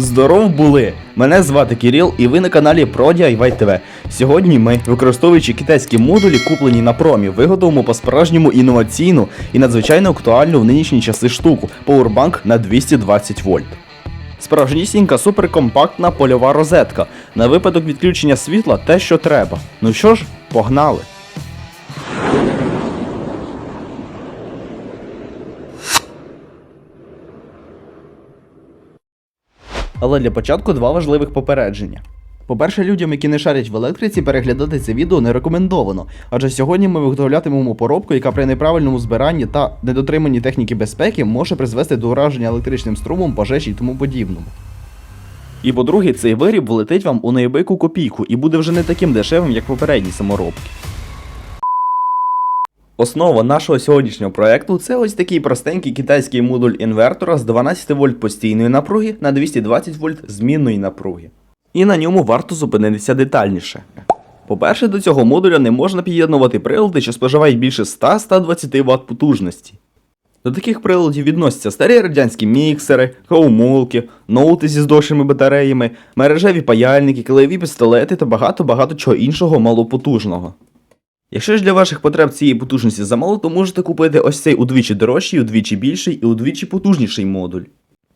Здоров були! Мене звати Кирил і ви на каналі ProDIY TV. Сьогодні ми, використовуючи китайські модулі, куплені на промі, виготовимо по-справжньому інноваційну і надзвичайно актуальну в нинішні часи штуку Powerbank на 220 вольт. Справжнісінька суперкомпактна польова розетка. На випадок відключення світла те, що треба. Ну що ж, погнали! Але для початку два важливих попередження. По-перше, людям, які не шарять в електриці, переглядати це відео не рекомендовано, адже сьогодні ми виготовлятимемо поробку, яка при неправильному збиранні та недотриманні техніки безпеки може призвести до ураження електричним струмом, пожежі і тому подібному. І по-друге, цей виріб влетить вам у неабияку копійку і буде вже не таким дешевим, як попередні саморобки. Основа нашого сьогоднішнього проекту це ось такий простенький китайський модуль інвертора з 12 вольт постійної напруги на 220 вольт змінної напруги. І на ньому варто зупинитися детальніше. По-перше, до цього модуля не можна під'єднувати прилади, що споживають більше 100-120 Вт потужності. До таких приладів відносяться старі радянські міксери, хаумолки, ноути зі здовшими батареями, мережеві паяльники, килеві пістолети та багато-багато чого іншого малопотужного. Якщо ж для ваших потреб цієї потужності замало, то можете купити ось цей удвічі дорожчий, удвічі більший і удвічі потужніший модуль.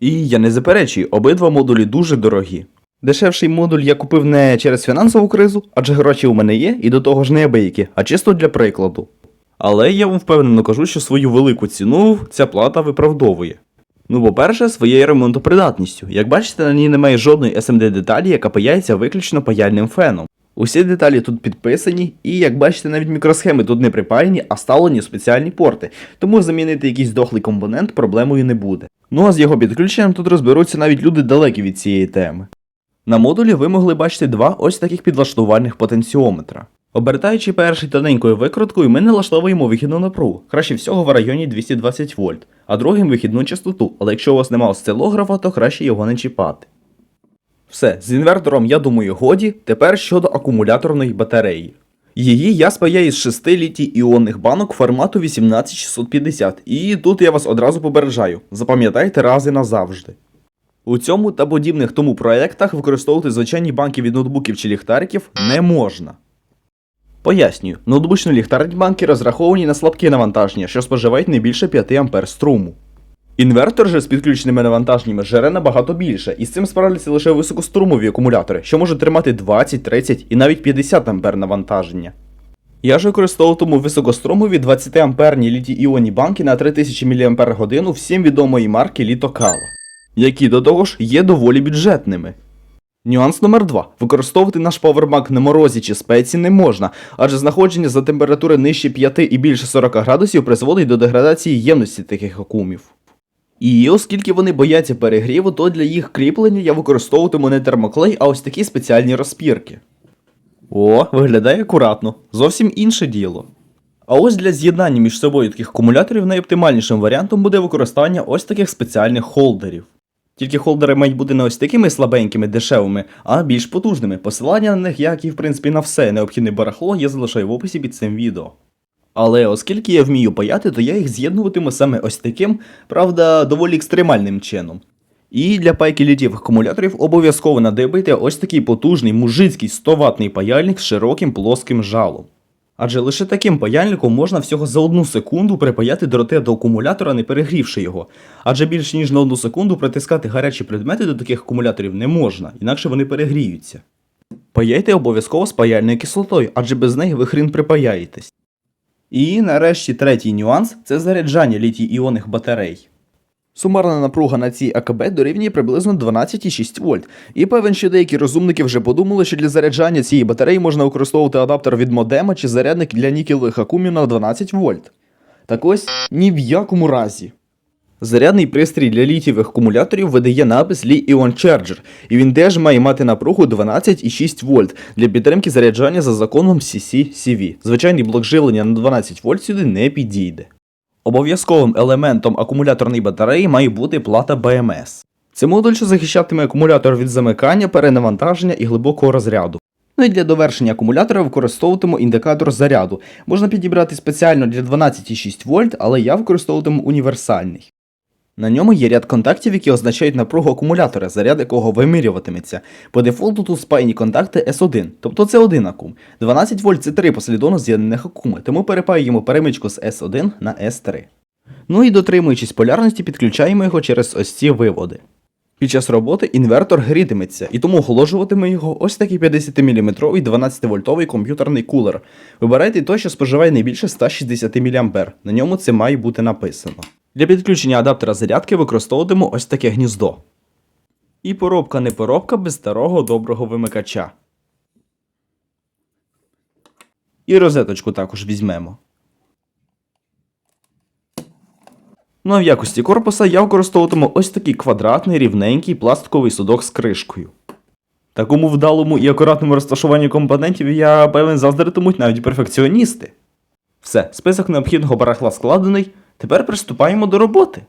І я не заперечую, обидва модулі дуже дорогі. Дешевший модуль я купив не через фінансову кризу, адже гроші у мене є, і до того ж не абиякі, а чисто для прикладу. Але я вам впевнено кажу, що свою велику ціну ця плата виправдовує. Ну, по-перше, своєю ремонтопридатністю. Як бачите, на ній немає жодної SMD деталі, яка паяється виключно паяльним феном. Усі деталі тут підписані, і як бачите, навіть мікросхеми тут не припаяні, а вставлені в спеціальні порти, тому замінити якийсь дохлий компонент проблемою не буде. Ну а з його підключенням тут розберуться навіть люди далекі від цієї теми. На модулі ви могли бачити два ось таких підлаштувальних потенціометра. Обертаючи перший тоненькою викруткою, ми налаштовуємо вихідну напругу, краще всього в районі 220 вольт, а другим вихідну частоту, але якщо у вас немає осцилографа, то краще його не чіпати. Все, з інвертором, я думаю, годі. Тепер щодо акумуляторної батареї. Її я спаяю з 6 літій іонних банок формату 18650, і тут я вас одразу попереджаю. Запам'ятайте рази назавжди. У цьому та подібних тому проєктах використовувати звичайні банки від ноутбуків чи ліхтариків не можна. Пояснюю, ноутбучні ліхтарні банки розраховані на слабкі навантаження, що споживають не більше 5 А струму. Інвертор же з підключеними навантаженнями жере набагато більше, і з цим справляться лише високострумові акумулятори, що можуть тримати 20, 30 і навіть 50 А навантаження. Я ж використовуватиму високострумові 20 амперні літій-іонні банки на 3000 мАч всім відомої марки Літокава, які до того ж є доволі бюджетними. Нюанс номер 2. Використовувати наш павербанк на морозі чи спеці не можна, адже знаходження за температури нижче 5 і більше 40 градусів призводить до деградації ємності таких акумів. І оскільки вони бояться перегріву, то для їх кріплення я використовуватиму не термоклей, а ось такі спеціальні розпірки. О, виглядає акуратно, зовсім інше діло. А ось для з'єднання між собою таких акумуляторів найоптимальнішим варіантом буде використання ось таких спеціальних холдерів. Тільки холдери мають бути не ось такими слабенькими, дешевими, а більш потужними. Посилання на них, як і в принципі на все необхідне барахло, я залишаю в описі під цим відео. Але оскільки я вмію паяти, то я їх з'єднуватиму саме ось таким, правда, доволі екстремальним чином. І для пайки літів акумуляторів обов'язково надибайте ось такий потужний мужицький 100 ватний паяльник з широким плоским жалом. Адже лише таким паяльником можна всього за одну секунду припаяти дроти до акумулятора, не перегрівши його. Адже більш ніж на одну секунду притискати гарячі предмети до таких акумуляторів не можна, інакше вони перегріються. Паяйте обов'язково з паяльною кислотою, адже без неї ви хрін припаяєтесь. І нарешті третій нюанс це заряджання літій іонних батарей. Сумарна напруга на цій АКБ дорівнює приблизно 12,6 вольт. І певен, що деякі розумники вже подумали, що для заряджання цієї батареї можна використовувати адаптер від модема чи зарядник для нікелевих акумів на 12 вольт. Так ось ні в якому разі. Зарядний пристрій для літієвих акумуляторів видає напис Li Ion Charger, і він теж має мати напругу 12,6 вольт для підтримки заряджання за законом CC-CV. Звичайний блок живлення на 12 вольт сюди не підійде. Обов'язковим елементом акумуляторної батареї має бути плата BMS. Це модуль, що захищатиме акумулятор від замикання, перенавантаження і глибокого розряду. Ну і для довершення акумулятора використовуватиму індикатор заряду. Можна підібрати спеціально для 12,6 вольт, але я використовуватиму універсальний. На ньому є ряд контактів, які означають напругу акумулятора, заряд якого вимірюватиметься. По дефолту тут спаяні контакти S1, тобто це один акум. 12 вольт це три послідовно з'єднаних акуми, тому перепаюємо перемичку з S1 на S3. Ну і дотримуючись полярності, підключаємо його через ось ці виводи. Під час роботи інвертор грітиметься, і тому охолоджуватиме його ось такий 50-мм 12-вольтовий комп'ютерний кулер. Вибирайте той, що споживає не більше 160 мА. На ньому це має бути написано. Для підключення адаптера зарядки використовуватиму ось таке гніздо. І поробка не поробка без старого доброго вимикача. І розеточку також візьмемо. Ну а в якості корпуса я використовуватиму ось такий квадратний рівненький пластиковий судок з кришкою. Такому вдалому і акуратному розташуванню компонентів я певен заздритимуть навіть перфекціоністи. Все, список необхідного барахла складений. Тепер приступаємо до роботи.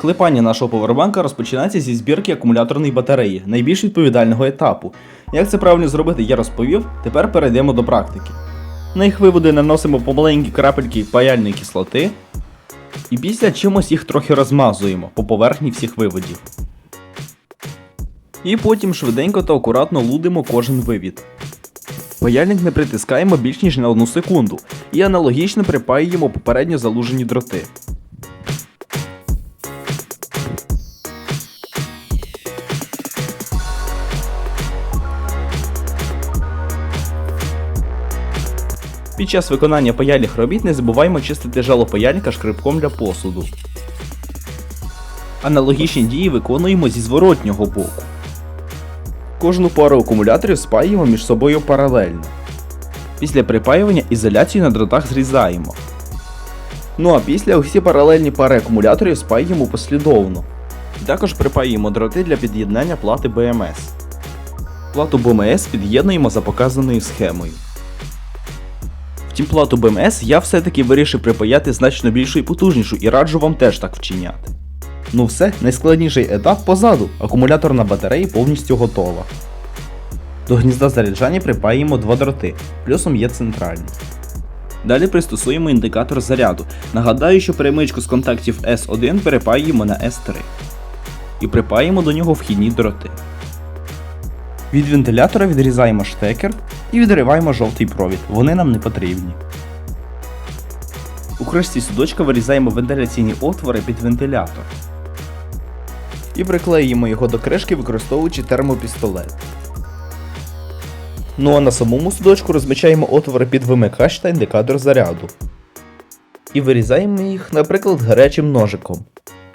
Клепання нашого повербанка розпочинається зі збірки акумуляторної батареї, найбільш відповідального етапу. Як це правильно зробити, я розповів. Тепер перейдемо до практики. На їх виводи наносимо помаленькі крапельки паяльної кислоти, і після чимось їх трохи розмазуємо по поверхні всіх виводів. І потім швиденько та акуратно лудимо кожен вивід. Паяльник не притискаємо більш ніж на одну секунду і аналогічно припаюємо попередньо залужені дроти. Під час виконання паяльних робіт не забуваємо чистити жало паяльника шкребком для посуду. Аналогічні дії виконуємо зі зворотнього боку. Кожну пару акумуляторів спаюємо між собою паралельно. Після припаювання ізоляцію на дротах зрізаємо. Ну а після усі паралельні пари акумуляторів спаюємо послідовно. Також припаюємо дроти для під'єднання плати BMS. Плату BMS під'єднуємо за показаною схемою. Втім, плату BMS я все-таки вирішив припаяти значно більшу і потужнішу і раджу вам теж так вчиняти. Ну все, найскладніший етап позаду. Акумуляторна батарея повністю готова. До гнізда заряджання припаємо два дроти, плюсом є центральний. Далі пристосуємо індикатор заряду. Нагадаю, що перемичку з контактів S1 перепаюємо на S3. І припаємо до нього вхідні дроти. Від вентилятора відрізаємо штекер і відриваємо жовтий провід. Вони нам не потрібні. У кришці судочка вирізаємо вентиляційні отвори під вентилятор. І приклеїмо його до кришки, використовуючи термопістолет. Ну а на самому судочку розмічаємо отвори під вимикач та індикатор заряду. І вирізаємо їх, наприклад, гарячим ножиком.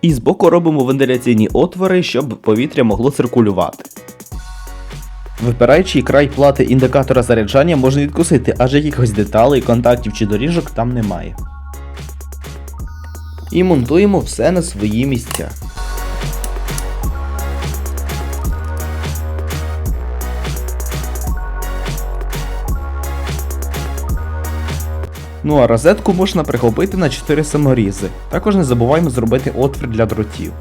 І збоку робимо вентиляційні отвори, щоб повітря могло циркулювати. Випираючий край плати індикатора заряджання можна відкусити, аж якихось деталей, контактів чи доріжок там немає. І монтуємо все на свої місця. Ну а розетку можна прихопити на 4 саморізи. Також не забуваємо зробити отвір для дротів.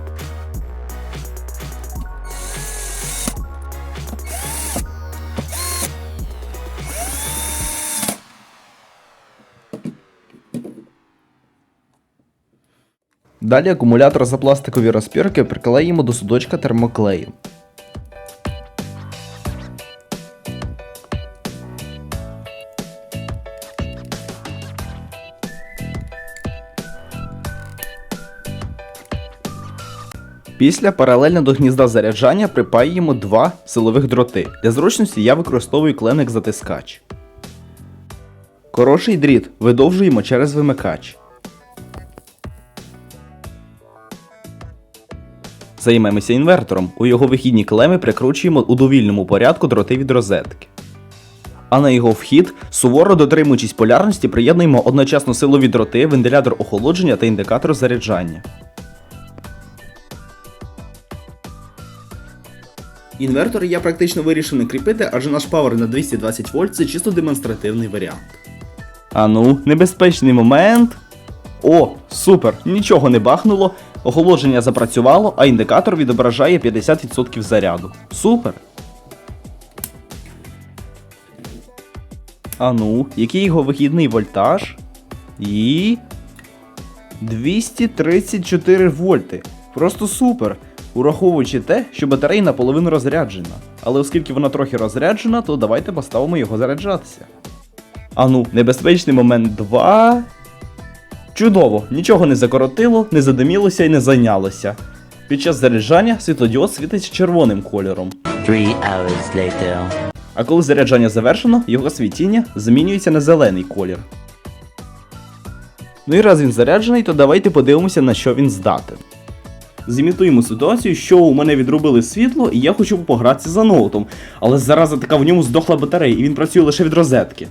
Далі акумулятор за пластикові розпірки приклеїмо до судочка термоклеєм. Після паралельно до гнізда заряджання припаюємо два силових дроти. Для зручності я використовую клемник затискач. Хороший дріт видовжуємо через вимикач. Займемося інвертором. У його вихідні клеми прикручуємо у довільному порядку дроти від розетки. А на його вхід, суворо дотримуючись полярності, приєднуємо одночасно силові дроти, вентилятор охолодження та індикатор заряджання. Інвертор я практично вирішив не кріпити, адже наш павер на 220 вольт це чисто демонстративний варіант. А ну, небезпечний момент. О, супер! Нічого не бахнуло, охолодження запрацювало, а індикатор відображає 50% заряду. Супер! А ну, який його вихідний вольтаж? І. 234 вольти. Просто супер. Ураховуючи те, що батарея наполовину розряджена. Але оскільки вона трохи розряджена, то давайте поставимо його заряджатися. А ну, небезпечний момент 2. Чудово, нічого не закоротило, не задимілося і не зайнялося. Під час заряджання світлодіод світить червоним кольором. Three hours later. А коли заряджання завершено, його світіння змінюється на зелений колір. Ну і раз він заряджений, то давайте подивимося, на що він здатен. Зімітуємо ситуацію, що у мене відробили світло, і я хочу погратися за ноутом. Але зараза така в ньому здохла батарея, і він працює лише від розетки.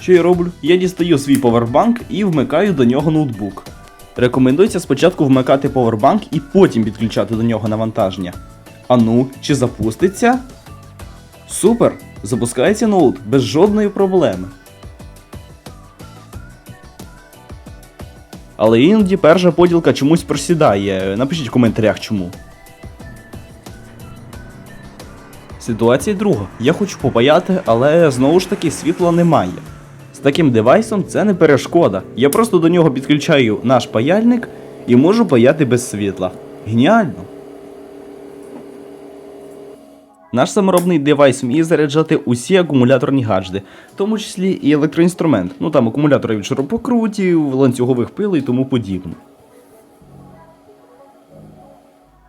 Що я роблю? Я дістаю свій повербанк і вмикаю до нього ноутбук. Рекомендується спочатку вмикати повербанк і потім підключати до нього навантаження. А ну, чи запуститься? Супер! Запускається ноут без жодної проблеми. Але іноді перша поділка чомусь просідає. Напишіть в коментарях чому. Ситуація друга. Я хочу попаяти, але знову ж таки світла немає. З таким девайсом це не перешкода. Я просто до нього підключаю наш паяльник і можу паяти без світла. Геніально! Наш саморобний девайс вміє заряджати усі акумуляторні гаджети, в тому числі і електроінструмент, ну там акумулятори від шуропокрутів, ланцюгових пил і тому подібне.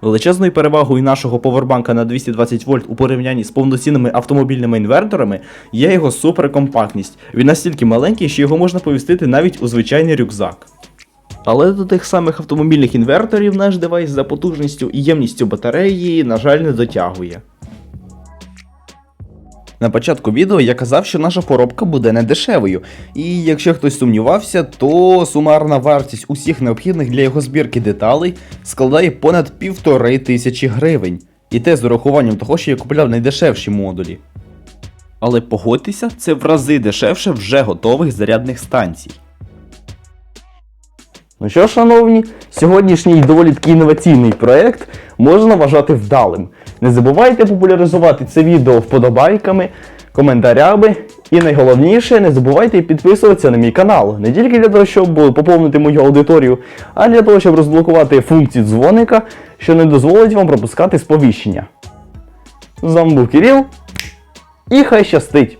Величезною перевагою нашого повербанка на 220 вольт у порівнянні з повноцінними автомобільними інверторами є його суперкомпактність. Він настільки маленький, що його можна повістити навіть у звичайний рюкзак. Але до тих самих автомобільних інверторів наш девайс за потужністю і ємністю батареї, на жаль, не дотягує. На початку відео я казав, що наша поробка буде не дешевою, і якщо хтось сумнівався, то сумарна вартість усіх необхідних для його збірки деталей складає понад півтори тисячі гривень. І те з урахуванням того, що я купляв найдешевші модулі. Але погодьтеся, це в рази дешевше вже готових зарядних станцій. Ну що, шановні, сьогоднішній доволі такий інноваційний проект можна вважати вдалим. Не забувайте популяризувати це відео вподобайками, коментарями. І найголовніше, не забувайте підписуватися на мій канал. Не тільки для того, щоб поповнити мою аудиторію, а для того, щоб розблокувати функцію дзвоника, що не дозволить вам пропускати сповіщення. З вами був Кирил. І хай щастить!